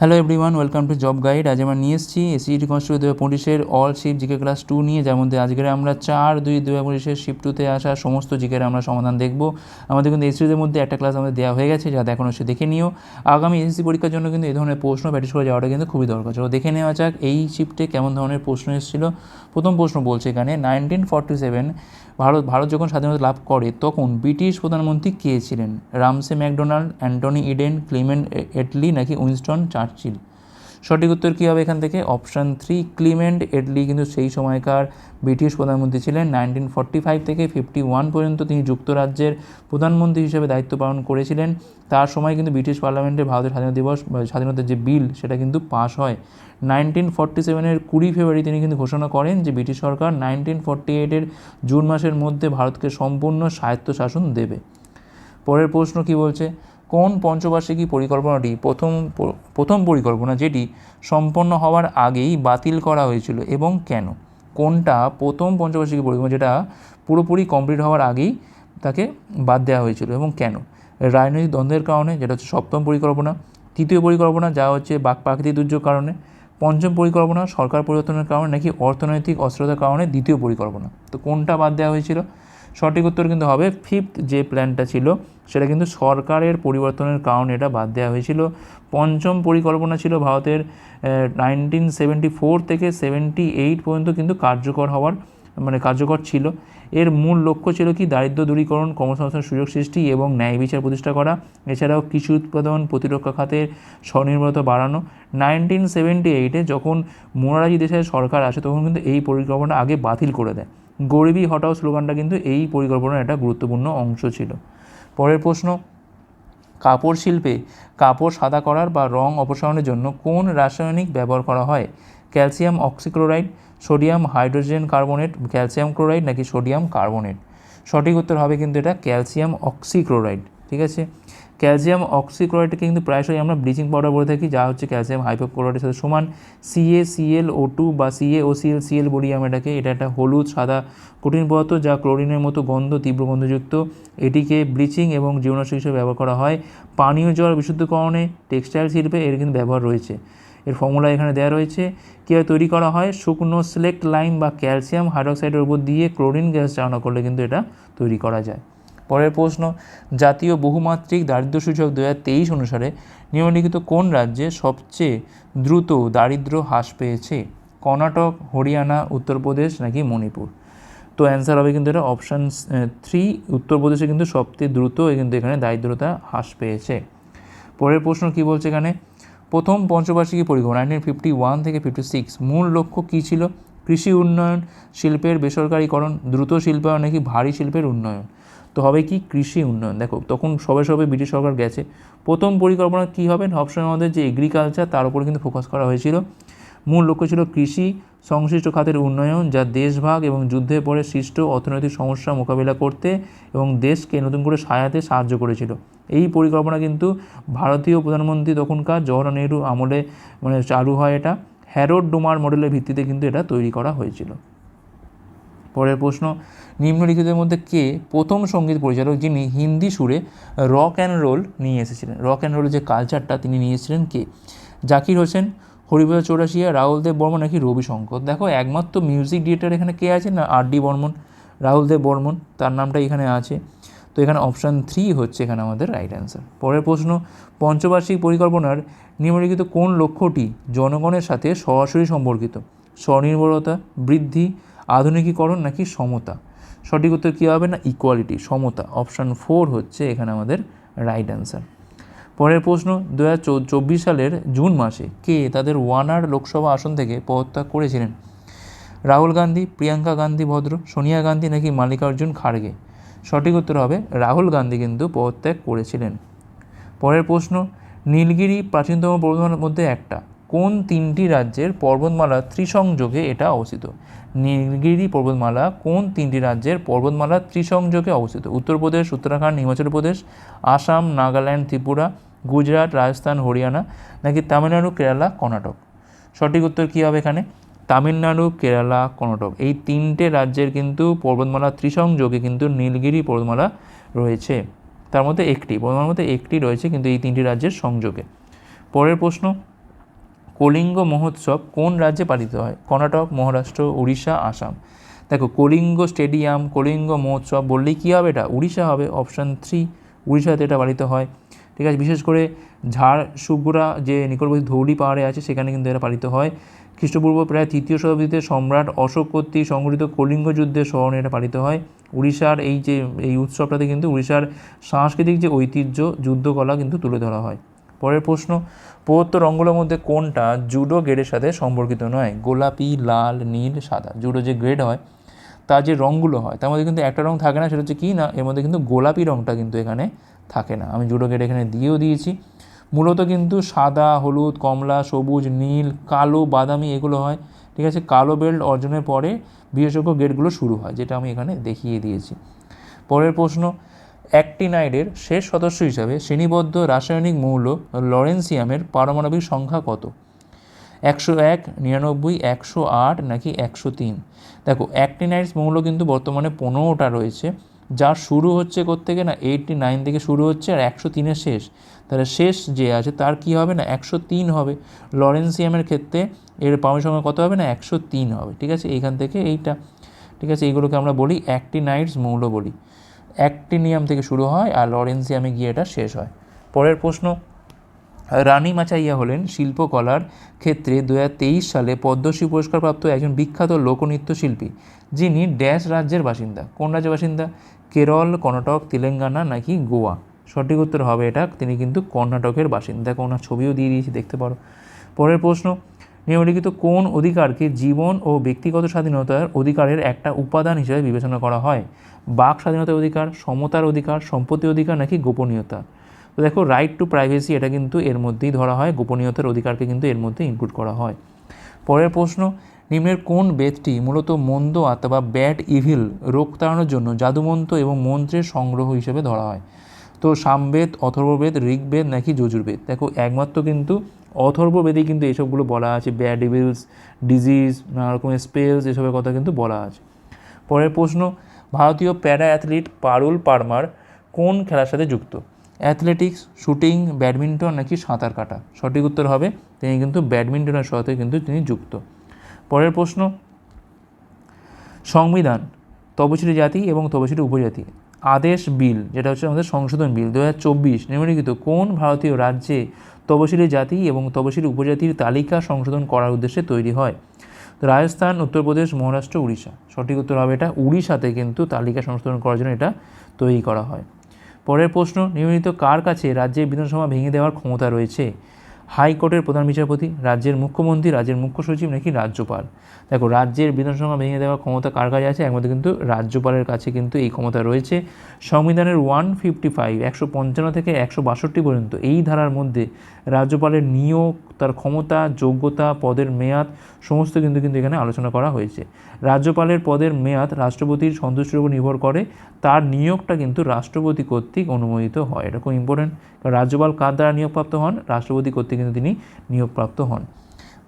Hello everyone welcome to job guide আজ আমরা নিয়ে এসেছি এসিটি কনস্টিটিউট দু হাজার পঁচিশের অল শিপ জিকে ক্লাস টু নিয়ে, যার মধ্যে আজকের আমরা চার দুই দু হাজার পঁচিশের শিপ টুতে আসা সমস্ত জিকের আমরা সমাধান দেখব। আমাদের কিন্তু এসিদের মধ্যে একটা ক্লাস আমাদের দেওয়া হয়ে গেছে যাতে এখনও সে দেখে নিও। আগামী এসএসসি পরীক্ষার জন্য কিন্তু এই ধরনের প্রশ্ন প্র্যাকটিস করে যাওয়াটা কিন্তু খুবই দরকার চলো দেখে নেওয়া যাক, এই শিফটে কেমন ধরনের প্রশ্ন এসেছিল। প্রথম প্রশ্ন বলছে এখানে nineteen forty seven Bharat Bharat যখন স্বাধীনতা লাভ করে, তখন ব্রিটিশ প্রধানমন্ত্রী কে ছিলেন? Ramsay MacDonald, Anthony Eden, Clement Attlee নাকি উইনস্টন চার্চিল সঠিক উত্তর কী হবে এখান থেকে? অপশান থ্রি ক্লিমেন্ট এডলি কিন্তু সেই সময়কার ব্রিটিশ প্রধানমন্ত্রী ছিলেন। নাইনটিন ফর্টি ফাইভ থেকে ফিফটি ওয়ান পর্যন্ত তিনি যুক্তরাজ্যের প্রধানমন্ত্রী হিসেবে দায়িত্ব পালন করেছিলেন। তার সময় কিন্তু ব্রিটিশ পার্লামেন্টে ভারতের স্বাধীনতা দিবস স্বাধীনতার যে বিল, সেটা কিন্তু পাস হয়। নাইনটিন ফর্টি সেভেনের কুড়ি ফেব্রুয়ারি তিনি কিন্তু ঘোষণা করেন যে ব্রিটিশ সরকার নাইনটিন ফর্টি এইটের জুন মাসের মধ্যে ভারতকে সম্পূর্ণ স্বায়ত্তশাসন দেবে। পরের প্রশ্ন কি বলছে? কোন পঞ্চবার্ষিকী পরিকল্পনাটি প্রথম প্রথম পরিকল্পনা যেটি সম্পন্ন হওয়ার আগেই বাতিল করা হয়েছিল এবং কেন? কোনটা প্রথম পঞ্চবার্ষিকী পরিকল্পনা যেটা পুরোপুরি কমপ্লিট হওয়ার আগেই তাকে বাদ দেওয়া হয়েছিল এবং কেন? রাজনৈতিক দ্বন্দ্বের কারণে, যেটা হচ্ছে সপ্তম পরিকল্পনা। তৃতীয় পরিকল্পনা, যা হচ্ছে বাক প্রাকৃতিক দুর্যোগ কারণে। পঞ্চম পরিকল্পনা, সরকার পরিবর্তনের কারণে নাকি অর্থনৈতিক অস্থিরতার কারণে দ্বিতীয় পরিকল্পনা। তো কোনটা বাদ দেওয়া হয়েছিল? সঠিক উত্তর কিন্তু হবে ফিফথ যে প্ল্যানটা ছিল, সেটা কিন্তু সরকারের পরিবর্তনের কারণে এটা বাদ দেওয়া হয়েছিল। পঞ্চম পরিকল্পনা ছিল ভারতের নাইনটিন সেভেন্টি ফোর থেকে সেভেন্টি এইট পর্যন্ত কিন্তু কার্যকর হওয়ার মানে কার্যকর ছিল। এর মূল লক্ষ্য ছিল কি? দারিদ্র দূরীকরণ কর্মসংস্থান সুযোগ সৃষ্টি এবং ন্যায় বিচার প্রতিষ্ঠা করা। এছাড়াও কৃষি উৎপাদন, প্রতিরক্ষা খাতের স্বনির্ভরতা বাড়ানো। নাইনটিন সেভেন্টি এইটে যখন মোরারাজি দেশের সরকার আসে, তখন কিন্তু এই পরিকল্পনা আগে বাতিল করে দেয়। গরিবী হটাও স্লোগানটা কিন্তু এই পরিকল্পনার একটা গুরুত্বপূর্ণ অংশ ছিল। পরের প্রশ্ন, কাপড় শিল্পে কাপড় সাদা করার বা রং অপসারণের জন্য কোন রাসায়নিক ব্যবহার করা হয়? Calcium oxychloride, sodium hydrogen carbonate, calcium chloride নাকি সোডিয়াম কার্বনেট? সঠিক উত্তর হবে কিন্তু এটা ক্যালসিয়াম অক্সিক্লোরাইড, ঠিক আছে? ক্যালসিয়াম অক্সিক্লোরাইডকে কিন্তু প্রায়শই আমরা ব্লিচিং পাউডার বলে থাকি, যা হচ্ছে ক্যালসিয়াম হাইপোক্লোরাইডের সাথে সমান। সিএ সিএল ও টু বা সিএ ও সিএল সিএল বলি আমরা এটাকে। এটা একটা হলুদ সাদা কঠিন পদার্থ যা ক্লোরিনের মতো গন্ধ, তীব্র গন্ধযুক্ত। এটিকে ব্লিচিং এবং জীবনাশয় হিসেবে ব্যবহার করা হয়। পানীয় জল বিশুদ্ধকরণে, টেক্সটাইল শিল্পে এর কিন্তু ব্যবহার রয়েছে। এর ফর্মুলা এখানে দেওয়া রয়েছে। কীভাবে তৈরি করা হয়? শুকনো সিলেক্ট লাইম বা ক্যালসিয়াম হাইড্রক্সাইডের উপর দিয়ে ক্লোরিন গ্যাস চালনা করলে কিন্তু এটা তৈরি করা যায়। পরের প্রশ্ন, জাতীয় বহুমাত্রিক দারিদ্র সূচক দু হাজার তেইশ অনুসারে নিম্নলিখিত কোন রাজ্যে সবচেয়ে দ্রুত দারিদ্র হ্রাস পেয়েছে? কর্ণাটক, হরিয়ানা, উত্তরপ্রদেশ নাকি মণিপুর? তো অ্যান্সার হবে কিন্তু এটা অপশান থ্রি উত্তরপ্রদেশে কিন্তু সবচেয়ে দ্রুত কিন্তু এখানে দারিদ্রতা হ্রাস পেয়েছে। পরের প্রশ্ন কী বলছে এখানে? প্রথম পঞ্চবার্ষিকী পরিকল্পনা নাইনটিন ফিফটি ওয়ান থেকে ফিফটি সিক্স মূল লক্ষ্য কী ছিল? কৃষি উন্নয়ন, শিল্পের বেসরকারীকরণ, দ্রুত শিল্পায়ন নাকি ভারী শিল্পের উন্নয়ন? তো হবে কি কৃষি উন্নয়ন? দেখো, তখন সবে সবে ব্রিটিশ সরকার গেছে। প্রথম পরিকল্পনা কী হবে? অপশনের আমাদের যে এগ্রিকালচার তার উপরে কিন্তু ফোকাস করা হয়েছিল। মূল লক্ষ্য ছিল কৃষি, সংশ্লিষ্ট খাতের উন্নয়ন, যা দেশভাগ এবং যুদ্ধের পরে সৃষ্ট অর্থনৈতিক সমস্যা মোকাবিলা করতে এবং দেশকে নতুন করে সায়াতে সাহায্য করেছিল। এই পরিকল্পনা কিন্তু ভারতীয় প্রধানমন্ত্রী তখনকার জওয়াহরলাল নেহরু আমলে মানে চালু হয় এটা। হ্যারোড ডোমার মডেলের ভিত্তিতে কিন্তু এটা তৈরি করা হয়েছিল। পরের প্রশ্ন নিম্নলিখিতের মধ্যে কে প্রথম সংগীত পরিচালক যিনি হিন্দি সুরে রক অ্যান্ড রোল নিয়ে এসেছিলেন? রক অ্যান্ড রোলের যে কালচারটা তিনি নিয়ে এসেছিলেন কে? জাকির হোসেন, হরিপ্রসাদ চৌরাশিয়া, রাহুল দেব বর্মন নাকি রবি শঙ্কর? দেখো, একমাত্র মিউজিক ডিরেক্টর এখানে কে আছে না আর ডি বর্মন, রাহুল দেব বর্মন, তার নামটা এখানে আছে। তো এখানে অপশান থ্রি হচ্ছে এখানে আমাদের রাইট অ্যান্সার পরের প্রশ্ন, পঞ্চবার্ষিক পরিকল্পনার নিম্নলিখিত কোন লক্ষ্যটি জনগণের সাথে সরাসরি সম্পর্কিত? স্বনির্ভরতা, বৃদ্ধি আধুনিকীকরণ নাকি সমতা? সঠিক উত্তর কী হবে না? ইকুয়ালিটি সমতা। অপশান ফোর হচ্ছে এখানে আমাদের রাইট অ্যান্সার পরের প্রশ্ন দু সালের জুন মাসে কে তাদের ওয়ানার লোকসভা আসন থেকে পদত্যাগ করেছিলেন? রাহুল গান্ধী, প্রিয়াঙ্কা গান্ধী ভদ্র, সোনিয়া গান্ধী নাকি মাল্লিকার্জুন খাড়গে? সঠিক উত্তর হবে রাহুল গান্ধী কিন্তু পদত্যাগ করেছিলেন। পরের প্রশ্ন, নীলগিরি প্রাচীনতম প্রধানের মধ্যে একটা। কোন তিনটি রাজ্যের পর্বতমালা ত্রিসংযোগে এটা অবস্থিত? নীলগিরি পর্বতমালা কোন তিনটি রাজ্যের পর্বতমালা ত্রিসংযোগে অবস্থিত? উত্তরপ্রদেশ, উত্তরাখণ্ড, হিমাচল প্রদেশ, আসাম, নাগাল্যান্ড, ত্রিপুরা, গুজরাট, রাজস্থান, হরিয়ানা, নাকি তামিলনাড়ু, কেরালা, কর্ণাটক? সঠিক উত্তর কী হবে এখানে? তামিলনাড়ু, কেরালা, কর্ণাটক। এই তিনটে রাজ্যের কিন্তু পর্বতমালা ত্রিসংযোগে কিন্তু নীলগিরি পর্বতমালা রয়েছে। তার মধ্যে একটি, পর্বতমালার মধ্যে একটি রয়েছে কিন্তু এই তিনটি রাজ্যের সংযোগে। পরের প্রশ্ন কলিঙ্গ মহোৎসব কোন রাজ্যে পালিত হয়? কর্ণাটক, মহারাষ্ট্র, উড়িষ্যা, আসাম। দেখো, কলিঙ্গ স্টেডিয়াম, কলিঙ্গ মহোৎসব বললেই কী হবে এটা? উড়িষ্যা হবে অপশান থ্রি উড়িষ্যাতে এটা পালিত হয়। ঠিক আছে, বিশেষ করে ঝাড়সুগুড়া যে নিকটবর্তী ধৌলি পাহাড়ে আছে, সেখানে কিন্তু এটা পালিত হয়। খ্রিস্টপূর্ব প্রায় তৃতীয় শতাব্দীতে সম্রাট অশোক কর্তৃক সংগঠিত কলিঙ্গ যুদ্ধের স্মরণে এটা পালিত হয়। উড়িষ্যার এই যে, এই উৎসবটাতে কিন্তু উড়িষ্যার সাংস্কৃতিক যে ঐতিহ্য, যুদ্ধকলা কিন্তু তুলে ধরা হয়। পরের প্রশ্ন, প্রদত্ত রঙগুলোর মধ্যে কোনটা জুডো গ্রেডের সাথে সম্পর্কিত নয়? গোলাপি, লাল, নীল, সাদা। জুডো যে গ্রেড হয়, তার যে রঙগুলো হয়, তার মধ্যে কিন্তু একটা রঙ থাকে না, সেটা হচ্ছে কী না, এর মধ্যে কিন্তু গোলাপি রঙটা কিন্তু এখানে থাকে না। আমি জুডো গ্রেড এখানে দিয়েও দিয়েছি। মূলত কিন্তু সাদা, হলুদ, কমলা, সবুজ, নীল, কালো, বাদামি এগুলো হয়, ঠিক আছে? কালো বেল্ট অর্জনের পরে বিশেষজ্ঞ গেটগুলো শুরু হয়, যেটা আমি এখানে দেখিয়ে দিয়েছি। পরের প্রশ্ন অ্যাক্টিনাইডের শেষ সদস্য হিসাবে শ্রেণীবদ্ধ রাসায়নিক মৌল লরেন্সিয়ামের পারমাণবিক সংখ্যা কত? একশো এক, নিরানব্বই, একশো আট নাকি একশো তিন? দেখো, অ্যাক্টিনাইডস মৌল কিন্তু বর্তমানে পনেরোটা রয়েছে। যার শুরু হচ্ছে থেকে না? এইটটি নাইন থেকে শুরু হচ্ছে আর একশো তিনে শেষ। তাহলে শেষ যে আছে তার কি হবে না? একশো তিন হবে। লরেন্সিয়ামের ক্ষেত্রে এর পাওয়ার সংখ্যা কত হবে না? একশো তিন হবে। ঠিক আছে? এইখান থেকে এইটা। ঠিক আছে? এইগুলোকে আমরা বলি অ্যাক্টিনাইডস মৌল বলি। অ্যাক্টিনিয়াম থেকে শুরু হয় আর লরেন্সিয়ামে গিয়ে এটা শেষ হয়। পরের প্রশ্ন, রানী মাচাইয়া হলেন শিল্পকলার ক্ষেত্রে দু হাজার তেইশ সালে পদ্মশ্রী পুরস্কারপ্রাপ্ত একজন বিখ্যাত লোকনৃত্য শিল্পী যিনি ড্যাশ রাজ্যের বাসিন্দা। কোন রাজ্যের বাসিন্দা? কেরল, কর্ণাটক, তেলেঙ্গানা নাকি গোয়া? সঠিক উত্তর হবে এটা, তিনি কিন্তু কর্ণাটকের বাসিন্দা। ওনার ছবিও দিয়ে দিয়েছি, দেখতে পারো। পরের প্রশ্ন নিম্নলিখিত কোন অধিকারকে জীবন ও ব্যক্তিগত স্বাধীনতার অধিকারের একটা উপাদান হিসেবে বিবেচনা করা হয়? বাক স্বাধীনতার অধিকার, সমতার অধিকার, সম্পত্তি অধিকার নাকি গোপনীয়তা? তো দেখো রাইট টু প্রাইভেসি এটা কিন্তু এর মধ্যেই ধরা হয়, গোপনীয়তার অধিকারকে কিন্তু এর মধ্যে ইনক্লুড করা হয়। পরের প্রশ্ন, নিম্নের কোন বেদটি মূলত মন্দ আত্মা বা ব্যাড ইভিল রোগ তাড়ানোর জন্য জাদুমন্ত্র এবং মন্ত্রের সংগ্রহ হিসেবে ধরা হয়? তো সামবেদ, অথর্ববেদ, ঋগ্বেদ নাকি যজুর্বেদ? দেখো, একমাত্র কিন্তু অথর্ববেদেই কিন্তু এসবগুলো বলা আছে ব্যাড ইভিলস ডিজিজ নানা রকমের স্পেলস এসবের কথা কিন্তু বলা আছে। পরের প্রশ্ন, ভারতীয় প্যারা অ্যাথলিট পারুল পারমার কোন খেলার সাথে যুক্ত? অ্যাথলেটিক্স শুটিং ব্যাডমিন্টন নাকি সাঁতার কাটা? সঠিক উত্তর হবে, তিনি কিন্তু ব্যাডমিন্টনের সাথে কিন্তু তিনি যুক্ত। পরের প্রশ্ন, সংবিধান তপশিলি জাতি এবং তপশিলি উপজাতি। আদেশ বিল, যেটা হচ্ছে আমাদের সংশোধন বিল দু হাজার চব্বিশ নিম্নলিখিত কোন ভারতীয় রাজ্যে তপশিলি জাতি এবং তপশিলি উপজাতির তালিকা সংশোধন করার উদ্দেশ্যে তৈরি হয়? রাজস্থান, উত্তরপ্রদেশ, মহারাষ্ট্র, উড়িষ্যা। সঠিক উত্তর হবে এটা উড়িষ্যাতে কিন্তু তালিকা সংশোধন করার জন্য এটা তৈরি করা হয়। পরের প্রশ্ন নিয়মিত কার কাছে রাজ্যে বিধানসভা ভেঙে দেওয়ার ক্ষমতা রয়েছে? হাইকোর্টের প্রধান বিচারপতি, রাজ্যের মুখ্যমন্ত্রী, রাজ্যের মুখ্য সচিব নাকি রাজ্যপাল? দেখো, রাজ্যের বিধানসভা ভেঙে দেওয়ার ক্ষমতা কার কাছে আছে? একমাত্র কিন্তু রাজ্যপালের কাছে কিন্তু এই ক্ষমতা রয়েছে। সংবিধানের ওয়ান ফিফটি ফাইভ একশো পঞ্চান্ন থেকে একশো বাষট্টি পর্যন্ত এই ধারার মধ্যে রাজ্যপালের নিয়োগ তার ক্ষমতা, যোগ্যতা, পদের মেয়াদ, সমস্ত কিন্তু কিন্তু এখানে আলোচনা করা হয়েছে। রাজ্যপালের পদের মেয়াদ রাষ্ট্রপতির সন্তুষ্টির উপর নির্ভর করে, তার নিয়োগটা কিন্তু রাষ্ট্রপতি কর্তৃক অনুমোদিত হয়। এটা খুব ইম্পর্টেন্ট কারণ রাজ্যপাল কার দ্বারা নিয়োগপ্রাপ্ত হন? রাষ্ট্রপতি কর্তৃক কিন্তু তিনি নিয়োগপ্রাপ্ত হন।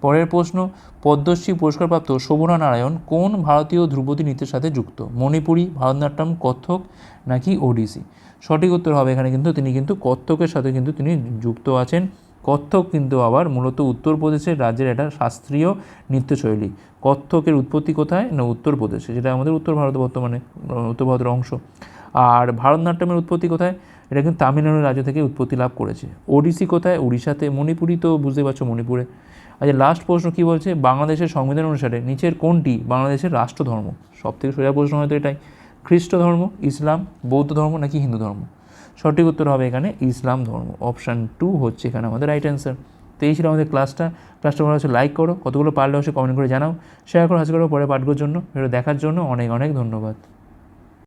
পরের প্রশ্ন, পদ্মশ্রী পুরস্কারপ্রাপ্ত শোভনা নারায়ণ কোন ভারতীয় ধ্রুপদী নৃত্যের সাথে যুক্ত? মণিপুরী, ভারতনাট্যম, কত্থক নাকি ওডিসি? সঠিক উত্তর হবে এখানে কিন্তু তিনি কিন্তু কত্থকের সাথে কিন্তু তিনি যুক্ত আছেন। কত্থক কিন্তু আবার মূলত উত্তরপ্রদেশের রাজ্যের একটা শাস্ত্রীয় নৃত্যশৈলী। কত্থকের উৎপত্তি কোথায়? না, উত্তরপ্রদেশে, যেটা আমাদের উত্তর ভারত বর্তমানে, উত্তর ভারতের অংশ। আর ভারতনাট্যমের উৎপত্তি কোথায়? এটা কিন্তু তামিলনাড়ু রাজ্য থেকে উৎপত্তি লাভ করেছে। ওডিসি কোথায়? উড়িষ্যাতে মণিপুরি তো বুঝতে পারছ মণিপুরে। আচ্ছা লাস্ট প্রশ্ন কী বলছে? বাংলাদেশের সংবিধান অনুসারে নিচের কোনটি বাংলাদেশের রাষ্ট্রধর্ম? সব থেকে সোজা প্রশ্ন হয়তো এটাই। খ্রিস্ট ধর্ম ইসলাম, বৌদ্ধ ধর্ম নাকি হিন্দু ধর্ম? সঠিক উত্তর হবে এখানে ইসলাম ধর্ম। অপশান টু হচ্ছে এখানে আমাদের রাইট অ্যান্সার তো এই ছিল আমাদের ক্লাসটা ক্লাসটা ভালো হচ্ছে লাইক করো। কতগুলো পারলে অবশ্যই কমেন্ট করে জানাও। শেয়ার করো হাজার করো পরে পাঠগুলোর জন্য। ভিডিও দেখার জন্য অনেক অনেক ধন্যবাদ।